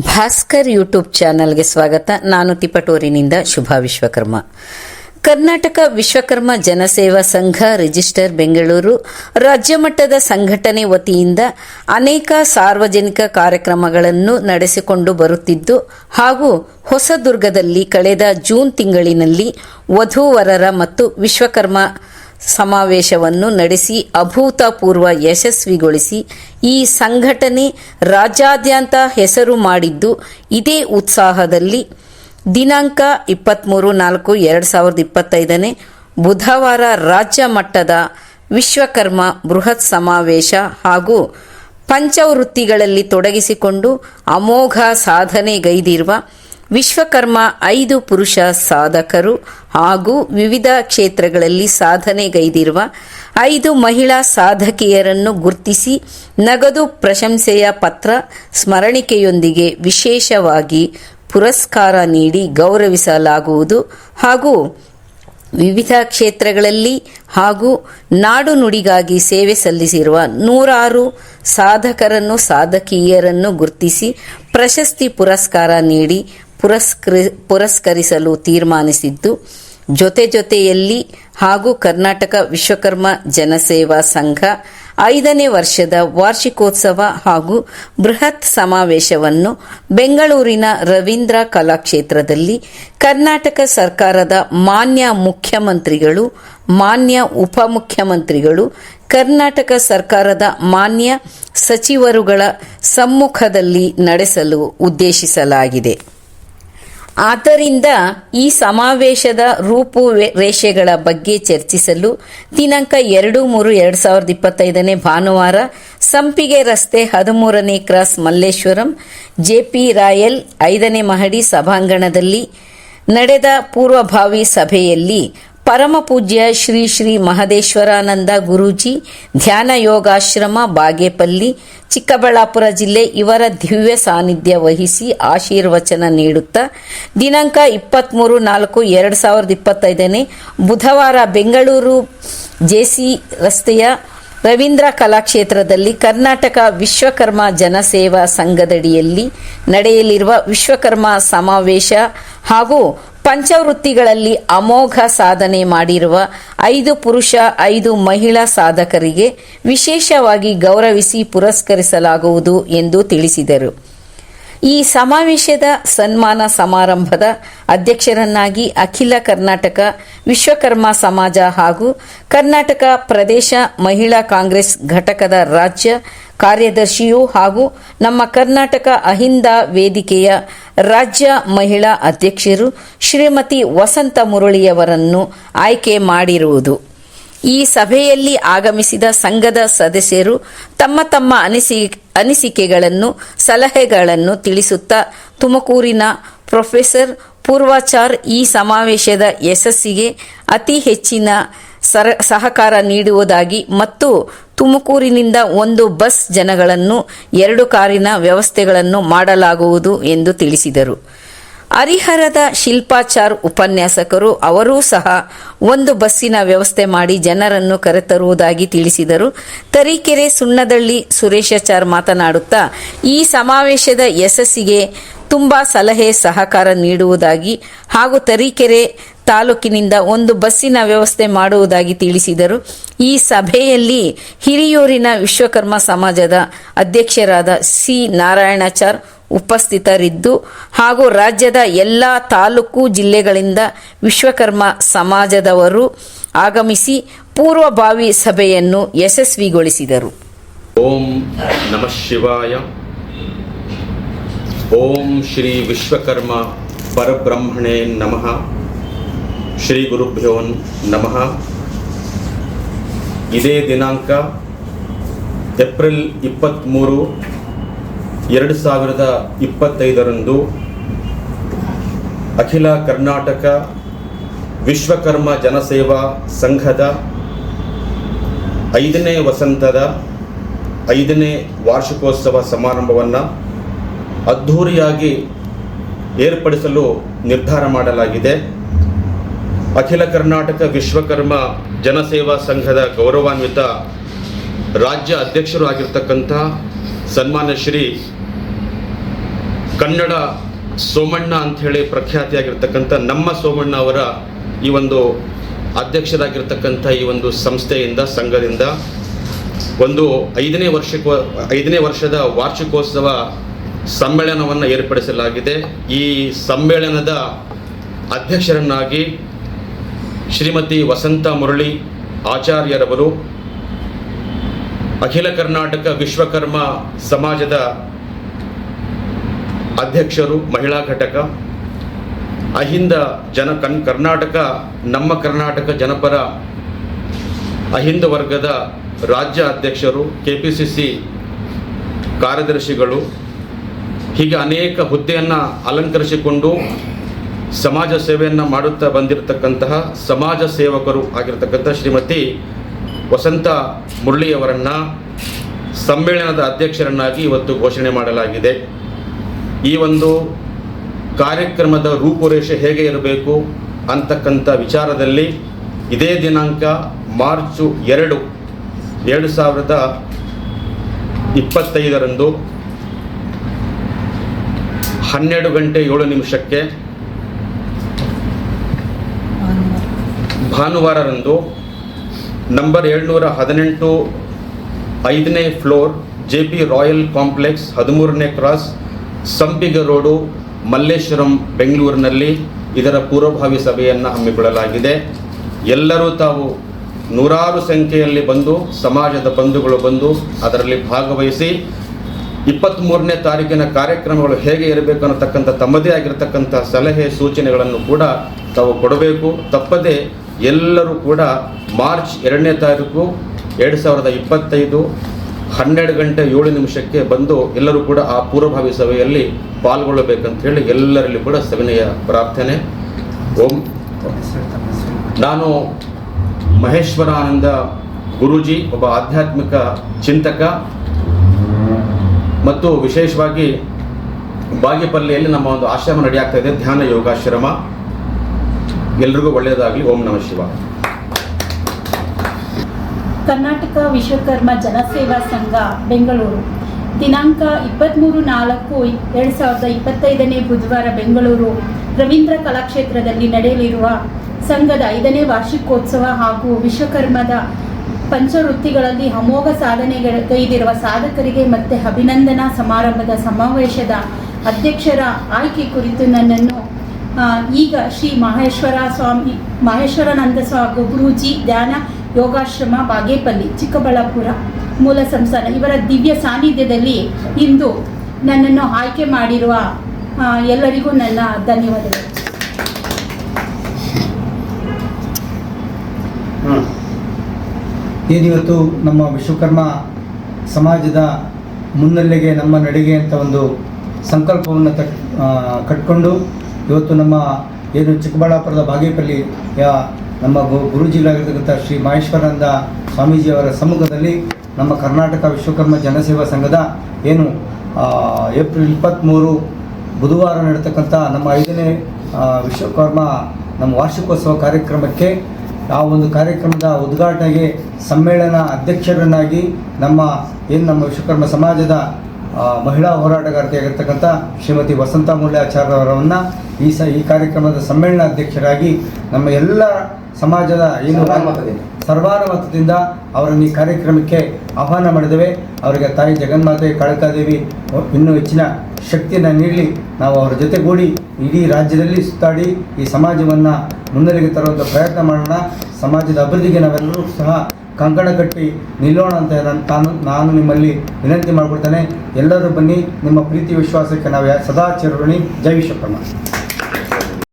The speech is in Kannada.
ಭಾಸ್ಕರ್ ಯೂಟ್ಯೂಬ್ ಚಾನೆಲ್ಗೆ ಸ್ವಾಗತ. ನಾನು ತಿಪಟೂರಿನಿಂದ ಶುಭಾ ವಿಶ್ವಕರ್ಮ. ಕರ್ನಾಟಕ ವಿಶ್ವಕರ್ಮ ಜನಸೇವಾ ಸಂಘ ರಿಜಿಸ್ಟರ್ ಬೆಂಗಳೂರು. ರಾಜ್ಯ ಮಟ್ಟದ ಸಂಘಟನೆ ವತಿಯಿಂದ ಅನೇಕ ಸಾರ್ವಜನಿಕ ಕಾರ್ಯಕ್ರಮಗಳನ್ನು ನಡೆಸಿಕೊಂಡು ಬರುತ್ತಿದ್ದು, ಹಾಗೂ ಹೊಸದುರ್ಗದಲ್ಲಿ ಕಳೆದ ಜೂನ್ ತಿಂಗಳಿನಲ್ಲಿ ವಧುವರರ ಮತ್ತು ವಿಶ್ವಕರ್ಮ ಸಮಾವೇಶವನ್ನು ನಡೆಸಿ ಅಭೂತಪೂರ್ವ ಯಶಸ್ವಿಗೊಳಿಸಿ ಈ ಸಂಘಟನೆ ರಾಜ್ಯಾದ್ಯಂತ ಹೆಸರು ಮಾಡಿದ್ದು, ಇದೇ ಉತ್ಸಾಹದಲ್ಲಿ ದಿನಾಂಕ ಇಪ್ಪತ್ತ್ಮೂರು ನಾಲ್ಕು ಎರಡು ಸಾವಿರದ ಇಪ್ಪತ್ತೈದನೇ ಬುಧವಾರ ರಾಜ್ಯ ಮಟ್ಟದ ವಿಶ್ವಕರ್ಮ ಬೃಹತ್ ಸಮಾವೇಶ ಹಾಗೂ ಪಂಚವೃತ್ತಿಗಳಲ್ಲಿ ತೊಡಗಿಸಿಕೊಂಡು ಅಮೋಘ ಸಾಧನೆಗೈದಿರುವ ವಿಶ್ವಕರ್ಮ ಐದು ಪುರುಷ ಸಾಧಕರು ಹಾಗೂ ವಿವಿಧ ಕ್ಷೇತ್ರಗಳಲ್ಲಿ ಸಾಧನೆಗೈದಿರುವ ಐದು ಮಹಿಳಾ ಸಾಧಕಿಯರನ್ನು ಗುರ್ತಿಸಿ ನಗದು ಪ್ರಶಂಸೆಯ ಪತ್ರ ಸ್ಮರಣಿಕೆಯೊಂದಿಗೆ ವಿಶೇಷವಾಗಿ ಪುರಸ್ಕಾರ ನೀಡಿ ಗೌರವಿಸಲಾಗುವುದು ಹಾಗೂ ವಿವಿಧ ಕ್ಷೇತ್ರಗಳಲ್ಲಿ ಹಾಗೂ ನಾಡು ನುಡಿಗಾಗಿ ಸೇವೆ ಸಲ್ಲಿಸಿರುವ ನೂರಾರು ಸಾಧಕರನ್ನು, ಸಾಧಕಿಯರನ್ನು ಗುರ್ತಿಸಿ ಪ್ರಶಸ್ತಿ ಪುರಸ್ಕಾರ ನೀಡಿ ಪುರಸ್ಕೃ ಪುರಸ್ಕರಿಸಲು ತೀರ್ಮಾನಿಸಿದ್ದು, ಜೊತೆ ಜೊತೆಯಲ್ಲಿ ಹಾಗೂ ಕರ್ನಾಟಕ ವಿಶ್ವಕರ್ಮ ಜನಸೇವಾ ಸಂಘ ಐದನೇ ವರ್ಷದ ವಾರ್ಷಿಕೋತ್ಸವ ಹಾಗೂ ಬೃಹತ್ ಸಮಾವೇಶವನ್ನು ಬೆಂಗಳೂರಿನ ರವೀಂದ್ರ ಕಲಾಕ್ಷೇತ್ರದಲ್ಲಿ ಕರ್ನಾಟಕ ಸರ್ಕಾರದ ಮಾನ್ಯ ಮುಖ್ಯಮಂತ್ರಿಗಳು, ಮಾನ್ಯ ಉಪಮುಖ್ಯಮಂತ್ರಿಗಳು, ಕರ್ನಾಟಕ ಸರ್ಕಾರದ ಮಾನ್ಯ ಸಚಿವರುಗಳ ಸಮ್ಮುಖದಲ್ಲಿ ನಡೆಸಲು ಉದ್ದೇಶಿಸಲಾಗಿದೆ. ಆದ್ದರಿಂದ ಈ ಸಮಾವೇಶದ ರೂಪು ರೇಷೆಗಳ ಬಗ್ಗೆ ಚರ್ಚಿಸಲು ದಿನಾಂಕ ಎರಡು ಮೂರು ಎರಡು ಸಾವಿರದ ಇಪ್ಪತ್ತೈದನೇ ಭಾನುವಾರ ಸಂಪಿಗೆ ರಸ್ತೆ ಹದಿಮೂರನೇ ಕ್ರಾಸ್ ಮಲ್ಲೇಶ್ವರಂ ಜೆಪಿ ರಾಯಲ್ ಐದನೇ ಮಹಡಿ ಸಭಾಂಗಣದಲ್ಲಿ ನಡೆದ ಪೂರ್ವಭಾವಿ ಸಭೆಯಲ್ಲಿ ಪರಮ ಪೂಜ್ಯ ಶ್ರೀ ಶ್ರೀ ಮಹದೇಶ್ವರಾನಂದ ಗುರೂಜಿ, ಧ್ಯಾನ ಯೋಗಾಶ್ರಮ ಬಾಗೇಪಲ್ಲಿ, ಚಿಕ್ಕಬಳ್ಳಾಪುರ ಜಿಲ್ಲೆ ಇವರ ದಿವ್ಯ ಸಾನ್ನಿಧ್ಯ ವಹಿಸಿ ಆಶೀರ್ವಚನ ನೀಡುತ್ತಾ, ದಿನಾಂಕ ಇಪ್ಪತ್ತ್ಮೂರು ನಾಲ್ಕು ಎರಡು ಸಾವಿರದ ಇಪ್ಪತ್ತೈದನೇ ಬುಧವಾರ ಬೆಂಗಳೂರು ಜೆಸಿ ರಸ್ತೆಯ ರವೀಂದ್ರ ಕಲಾಕ್ಷೇತ್ರದಲ್ಲಿ ಕರ್ನಾಟಕ ವಿಶ್ವಕರ್ಮ ಜನಸೇವಾ ಸಂಘದಡಿಯಲ್ಲಿ ನಡೆಯಲಿರುವ ವಿಶ್ವಕರ್ಮ ಸಮಾವೇಶ ಹಾಗೂ ಪಂಚವೃತ್ತಿಗಳಲ್ಲಿ ಅಮೋಘ ಸಾಧನೆ ಮಾಡಿರುವ ಐದು ಪುರುಷ, ಐದು ಮಹಿಳಾ ಸಾಧಕರಿಗೆ ವಿಶೇಷವಾಗಿ ಗೌರವಿಸಿ ಪುರಸ್ಕರಿಸಲಾಗುವುದು ಎಂದು ತಿಳಿಸಿದರು. ಈ ಸಮಾವೇಶದ ಸನ್ಮಾನ ಸಮಾರಂಭದ ಅಧ್ಯಕ್ಷರನ್ನಾಗಿ ಅಖಿಲ ಕರ್ನಾಟಕ ವಿಶ್ವಕರ್ಮ ಸಮಾಜ ಹಾಗೂ ಕರ್ನಾಟಕ ಪ್ರದೇಶ ಮಹಿಳಾ ಕಾಂಗ್ರೆಸ್ ಘಟಕದ ರಾಜ್ಯ ಕಾರ್ಯದರ್ಶಿಯೂ ಹಾಗೂ ನಮ್ಮ ಕರ್ನಾಟಕ ಅಹಿಂದ ವೇದಿಕೆಯ ರಾಜ್ಯ ಮಹಿಳಾ ಅಧ್ಯಕ್ಷರು ಶ್ರೀಮತಿ ವಸಂತ ಮುರಳಿಯವರನ್ನು ಆಯ್ಕೆ ಮಾಡಿರುವುದು. ಈ ಸಭೆಯಲ್ಲಿ ಆಗಮಿಸಿದ ಸಂಘದ ಸದಸ್ಯರು ತಮ್ಮ ತಮ್ಮ ಅನಿಸಿ, ಅನಿಸಿಕೆಗಳನ್ನು, ಸಲಹೆಗಳನ್ನು ತಿಳಿಸುತ್ತಾ ತುಮಕೂರಿನ ಪ್ರೊಫೆಸರ್ ಪೂರ್ವಾಚಾರ್ ಈ ಸಮಾವೇಶದ ಯಶಸ್ಸಿಗೆ ಅತಿ ಹೆಚ್ಚಿನ ಸರ, ಸಹಕಾರ ನೀಡುವುದಾಗಿ ಮತ್ತು ತುಮಕೂರಿನಿಂದ ಒಂದು ಬಸ್ ಜನಗಳನ್ನು, ಎರಡು ಕಾರಿನ ವ್ಯವಸ್ಥೆಗಳನ್ನು ಮಾಡಲಾಗುವುದು ಎಂದು ತಿಳಿಸಿದರು. ಹರಿಹರದ ಶಿಲ್ಪಾಚಾರ್ ಉಪನ್ಯಾಸಕರು ಅವರೂ ಸಹ ಒಂದು ಬಸ್ಸಿನ ವ್ಯವಸ್ಥೆ ಮಾಡಿ ಜನರನ್ನು ಕರೆತರುವುದಾಗಿ ತಿಳಿಸಿದರು. ತರೀಕೆರೆ ಸುಣ್ಣದಳ್ಳಿ ಸುರೇಶಾಚಾರ್ ಮಾತನಾಡುತ್ತಾ, ಈ ಸಮಾವೇಶದ ಯಶಸ್ಸಿಗೆ ತುಂಬಾ ಸಲಹೆ ಸಹಕಾರ ನೀಡುವುದಾಗಿ ಹಾಗೂ ತರೀಕೆರೆ ತಾಲೂಕಿನಿಂದ ಒಂದು ಬಸ್ಸಿನ ವ್ಯವಸ್ಥೆ ಮಾಡುವುದಾಗಿ ತಿಳಿಸಿದರು. ಈ ಸಭೆಯಲ್ಲಿ ಹಿರಿಯೂರಿನ ವಿಶ್ವಕರ್ಮ ಸಮಾಜದ ಅಧ್ಯಕ್ಷರಾದ ಸಿ ನಾರಾಯಣಾಚಾರ್ ಉಪಸ್ಥಿತರಿದ್ದು ಹಾಗೂ ರಾಜ್ಯದ ಎಲ್ಲ ತಾಲೂಕು ಜಿಲ್ಲೆಗಳಿಂದ ವಿಶ್ವಕರ್ಮ ಸಮಾಜದವರು ಆಗಮಿಸಿ ಪೂರ್ವಭಾವಿ ಸಭೆಯನ್ನು ಯಶಸ್ವಿಗೊಳಿಸಿದರು. ಓಂ ನಮಃ ಶಿವಾಯ. ಓಂ ಶ್ರೀ ವಿಶ್ವಕರ್ಮ ಪರಬ್ರಹ್ಮಣೇ ನಮಃ. ಶ್ರೀ ಗುರುಭ್ಯೋ ನಮಃ. ಇದೇ ದಿನಾಂಕ ಏಪ್ರಿಲ್ ಇಪ್ಪತ್ತ್ಮೂರು ಎರಡು ಸಾವಿರದ ಇಪ್ಪತ್ತೈದರಂದು ಅಖಿಲ ಕರ್ನಾಟಕ ವಿಶ್ವಕರ್ಮ ಜನಸೇವಾ ಸಂಘದ ಐದನೇ ವಸಂತದ ಐದನೇ ವಾರ್ಷಿಕೋತ್ಸವ ಸಮಾರಂಭವನ್ನು ಅದ್ಧೂರಿಯಾಗಿ ಏರ್ಪಡಿಸಲು ನಿರ್ಧಾರ ಮಾಡಲಾಗಿದೆ. ಅಖಿಲ ಕರ್ನಾಟಕ ವಿಶ್ವಕರ್ಮ ಜನಸೇವಾ ಸಂಘದ ಗೌರವಾನ್ವಿತ ರಾಜ್ಯ ಅಧ್ಯಕ್ಷರು ಆಗಿರ್ತಕ್ಕಂಥ ಸನ್ಮಾನ್ಯ ಶ್ರೀ ಕನ್ನಡ ಸೋಮಣ್ಣ ಅಂಥೇಳಿ ಪ್ರಖ್ಯಾತಿಯಾಗಿರ್ತಕ್ಕಂಥ ನಮ್ಮ ಸೋಮಣ್ಣ ಅವರ ಈ ಒಂದು ಅಧ್ಯಕ್ಷರಾಗಿರ್ತಕ್ಕಂಥ ಈ ಒಂದು ಸಂಸ್ಥೆಯಿಂದ, ಸಂಘದಿಂದ ಒಂದು ಐದನೇ ವರ್ಷಕ್ಕೂ, ಐದನೇ ವರ್ಷದ ವಾರ್ಷಿಕೋತ್ಸವ ಸಮ್ಮೇಳನವನ್ನು ಏರ್ಪಡಿಸಲಾಗಿದೆ. ಈ ಸಮ್ಮೇಳನದ ಅಧ್ಯಕ್ಷರನ್ನಾಗಿ ಶ್ರೀಮತಿ ವಸಂತ ಮುರಳಿ ಆಚಾರ್ಯರವರು, ಅಖಿಲ ಕರ್ನಾಟಕ ವಿಶ್ವಕರ್ಮ ಸಮಾಜದ ಅಧ್ಯಕ್ಷರು, ಮಹಿಳಾ ಘಟಕ, ಅಹಿಂದ ಜನ ಕನ್, ಕರ್ನಾಟಕ, ನಮ್ಮ ಕರ್ನಾಟಕ ಜನಪರ ಅಹಿಂದ ವರ್ಗದ ರಾಜ್ಯ ಅಧ್ಯಕ್ಷರು ಕೆ ಪಿ ಸಿ ಸಿ ಕಾರ್ಯದರ್ಶಿಗಳು ಹೀಗೆ ಅನೇಕ ಹುದ್ದೆಯನ್ನು ಅಲಂಕರಿಸಿಕೊಂಡು ಸಮಾಜ ಸೇವೆಯನ್ನು ಮಾಡುತ್ತಾ ಬಂದಿರತಕ್ಕಂತಹ ಸಮಾಜ ಸೇವಕರು ಆಗಿರತಕ್ಕಂಥ ಶ್ರೀಮತಿ ವಸಂತ ಮುರಳಿಯವರನ್ನು ಸಮ್ಮೇಳನದ ಅಧ್ಯಕ್ಷರನ್ನಾಗಿ ಇವತ್ತು ಘೋಷಣೆ ಮಾಡಲಾಗಿದೆ. ಈ ಒಂದು ಕಾರ್ಯಕ್ರಮದ ರೂಪುರೇಷೆ ಹೇಗೆ ಇರಬೇಕು ಅಂತಕ್ಕಂಥ ವಿಚಾರದಲ್ಲಿ ಇದೇ ದಿನಾಂಕ ಮಾರ್ಚು ಎರಡು ಎರಡು ಸಾವಿರದ ಇಪ್ಪತ್ತೈದರಂದು ಹನ್ನೆರಡು ಗಂಟೆ ಏಳು ನಿಮಿಷಕ್ಕೆ ಭಾನುವಾರರಂದು ನಂಬರ್ ಏಳ್ನೂರ ಹದಿನೆಂಟು ಐದನೇ floor J P royal complex ಹದಿಮೂರನೇ ಕ್ರಾಸ್ ಸಂಪಿಗೆ ರೋಡು ಮಲ್ಲೇಶ್ವರಂ ಬೆಂಗಳೂರಿನಲ್ಲಿ ಇದರ ಪೂರ್ವಭಾವಿ ಸಭೆಯನ್ನು ಹಮ್ಮಿಕೊಳ್ಳಲಾಗಿದೆ. ಎಲ್ಲರೂ ತಾವು ನೂರಾರು ಸಂಖ್ಯೆಯಲ್ಲಿ ಬಂದು ಸಮಾಜದ ಬಂಧುಗಳು ಬಂದು ಅದರಲ್ಲಿ ಭಾಗವಹಿಸಿ ಇಪ್ಪತ್ತ್ಮೂರನೇ ತಾರೀಕಿನ ಕಾರ್ಯಕ್ರಮಗಳು ಹೇಗೆ ಇರಬೇಕು ಅನ್ನತಕ್ಕಂಥ ತಮ್ಮದೇ ಆಗಿರತಕ್ಕಂಥ ಸಲಹೆ ಸೂಚನೆಗಳನ್ನು ಕೂಡ ತಾವು ಕೊಡಬೇಕು. ತಪ್ಪದೆ ಎಲ್ಲರೂ ಕೂಡ ಮಾರ್ಚ್ ಎರಡನೇ ತಾರೀಕು ಎರಡು ಸಾವಿರದ ಇಪ್ಪತ್ತೈದು ಹನ್ನೆರಡು ಗಂಟೆ ಏಳು ನಿಮಿಷಕ್ಕೆ ಬಂದು ಎಲ್ಲರೂ ಕೂಡ ಆ ಪೂರ್ವಭಾವಿ ಸಭೆಯಲ್ಲಿ ಪಾಲ್ಗೊಳ್ಳಬೇಕಂತ ಹೇಳಿ ಎಲ್ಲರಲ್ಲಿ ಕೂಡ ಸವಿನಯ ಪ್ರಾರ್ಥನೆ. ಓಂ. ನಾನು ಮಹೇಶ್ವರಾನಂದ ಗುರೂಜಿ, ಒಬ್ಬ ಆಧ್ಯಾತ್ಮಿಕ ಚಿಂತಕ. ಮತ್ತು ವಿಶೇಷವಾಗಿ ಬಾಗೇಪಲ್ಲಿಯಲ್ಲಿ ನಮ್ಮ ಒಂದು ಆಶ್ರಮ ನಡೆಯಾಗ್ತಾ ಇದೆ, ಧ್ಯಾನ ಯೋಗಾಶ್ರಮ. ಎಲ್ರಿಗೂ ಒಳ್ಳೆಯದಾಗಲಿ, ಓಂ ನಮಃ ಶಿವ. ಕರ್ನಾಟಕ ವಿಶ್ವಕರ್ಮ ಜನಸೇವಾ ಸಂಘ, ಬೆಂಗಳೂರು. ದಿನಾಂಕ ಇಪ್ಪತ್ತ್ಮೂರು ನಾಲ್ಕು ಎರಡು ಸಾವಿರದ ಇಪ್ಪತ್ತೈದನೇ ಬುಧವಾರ ಬೆಂಗಳೂರು, ರವೀಂದ್ರ ಕಲಾಕ್ಷೇತ್ರದಲ್ಲಿ ನಡೆಯಲಿರುವ ಸಂಘದ ಐದನೇ ವಾರ್ಷಿಕೋತ್ಸವ ಹಾಗೂ ವಿಶ್ವಕರ್ಮದ ಪಂಚವೃತ್ತಿಗಳಲ್ಲಿ ಅಮೋಘ ಸಾಧನೆಗೈದಿರುವ ಸಾಧಕರಿಗೆ ಮತ್ತು ಅಭಿನಂದನಾ ಸಮಾರಂಭದ ಸಮಾವೇಶದ ಅಧ್ಯಕ್ಷರ ಆಯ್ಕೆ ಕುರಿತು ನನ್ನನ್ನು ಈಗ ಶ್ರೀ ಮಹೇಶ್ವರ ಸ್ವಾಮಿ, ಮಹೇಶ್ವರಾನಂದ ಸ್ವಾಮಿ ಗುರುಜಿ ಧ್ಯಾನ ಯೋಗಾಶ್ರಮ ಬಾಗೇಪಲ್ಲಿ, ಚಿಕ್ಕಬಳ್ಳಾಪುರ ಮೂಲ ಸಂಸ್ಥಾನ. ಇವರ ದಿವ್ಯ ಸಾನ್ನಿಧ್ಯದಲ್ಲಿ ಇಂದು ನನ್ನನ್ನು ಆಯ್ಕೆ ಮಾಡಿರುವ ಎಲ್ಲರಿಗೂ ನನ್ನ ಧನ್ಯವಾದಗಳು. ಏನಿವತ್ತು ನಮ್ಮ ವಿಶ್ವಕರ್ಮ ಸಮಾಜದ ಮುನ್ನೆಲೆಗೆ ನಮ್ಮ ನಡೆಗೆ ಅಂತ ಒಂದು ಸಂಕಲ್ಪವನ್ನು ತಟ್ ಕಟ್ಕೊಂಡು ಇವತ್ತು ನಮ್ಮ ಏನು ಚಿಕ್ಕಬಳ್ಳಾಪುರದ ಬಾಗೇಪಲ್ಲಿ ನಮ್ಮ ಗುರುಜಿಲಾಗಿರ್ತಕ್ಕಂಥ ಶ್ರೀ ಮಹೇಶ್ವರಾನಂದ ಸ್ವಾಮೀಜಿಯವರ ಸಮ್ಮುಖದಲ್ಲಿ ನಮ್ಮ ಕರ್ನಾಟಕ ವಿಶ್ವಕರ್ಮ ಜನಸೇವಾ ಸಂಘದ ಏನು ಏಪ್ರಿಲ್ ಇಪ್ಪತ್ತ್ಮೂರು ಬುಧವಾರ ನಡೀತಕ್ಕಂಥ ನಮ್ಮ ಐದನೇ ವಿಶ್ವಕರ್ಮ ನಮ್ಮ ವಾರ್ಷಿಕೋತ್ಸವ ಕಾರ್ಯಕ್ರಮಕ್ಕೆ ಆ ಒಂದು ಕಾರ್ಯಕ್ರಮದ ಉದ್ಘಾಟನೆಗೆ ಸಮ್ಮೇಳನ ಅಧ್ಯಕ್ಷರನ್ನಾಗಿ ನಮ್ಮ, ಏನು ನಮ್ಮ ವಿಶ್ವಕರ್ಮ ಸಮಾಜದ ಮಹಿಳಾ ಹೋರಾಟಗಾರ್ತಿಯಾಗಿರ್ತಕ್ಕಂಥ ಶ್ರೀಮತಿ ವಸಂತ ಮೂಲ್ಯಾಚಾರ್ಯವರನ್ನು ಈ ಸ, ಈ ಕಾರ್ಯಕ್ರಮದ ಸಮ್ಮೇಳನ ಅಧ್ಯಕ್ಷರಾಗಿ ನಮ್ಮ ಎಲ್ಲ ಸಮಾಜದ ಏನು ಸರ್ವಾನುಮತದಿಂದ. ಅವರನ್ನು ಈ ಕಾರ್ಯಕ್ರಮಕ್ಕೆ ಆಹ್ವಾನ ಮಾಡಿದ್ದೇವೆ. ಅವರಿಗೆ ತಾಯಿ ಜಗನ್ಮಾತೆ ಕಳಕಾದೇವಿ ಇನ್ನೂ ಹೆಚ್ಚಿನ ಶಕ್ತಿಯನ್ನು ನೀಡಲಿ. ನಾವು ಅವರ ಜೊತೆಗೂಡಿ ಇಡೀ ರಾಜ್ಯದಲ್ಲಿ ಸುತ್ತಾಡಿ ಈ ಸಮಾಜವನ್ನು ಮುನ್ನೆಲೆಗೆ ತರುವಂಥ ಪ್ರಯತ್ನ ಮಾಡೋಣ. ಸಮಾಜದ ಅಭಿವೃದ್ಧಿಗೆ ನಾವೆಲ್ಲರೂ ಸಹ ಕಂಕಣ ಕಟ್ಟಿ ನಿಲ್ಲೋಣ ಅಂತ ನಾನು ನಾನು ನಿಮ್ಮಲ್ಲಿ ವಿನಂತಿ ಮಾಡಿಕೊಡ್ತೇನೆ ಎಲ್ಲರೂ ಬನ್ನಿ. ನಿಮ್ಮ ಪ್ರೀತಿ ವಿಶ್ವಾಸಕ್ಕೆ ನಾವು ಸದಾ ಚಿರಋಣಿ. ಜೈ ವಿಶ್ವಕರ್ಮ.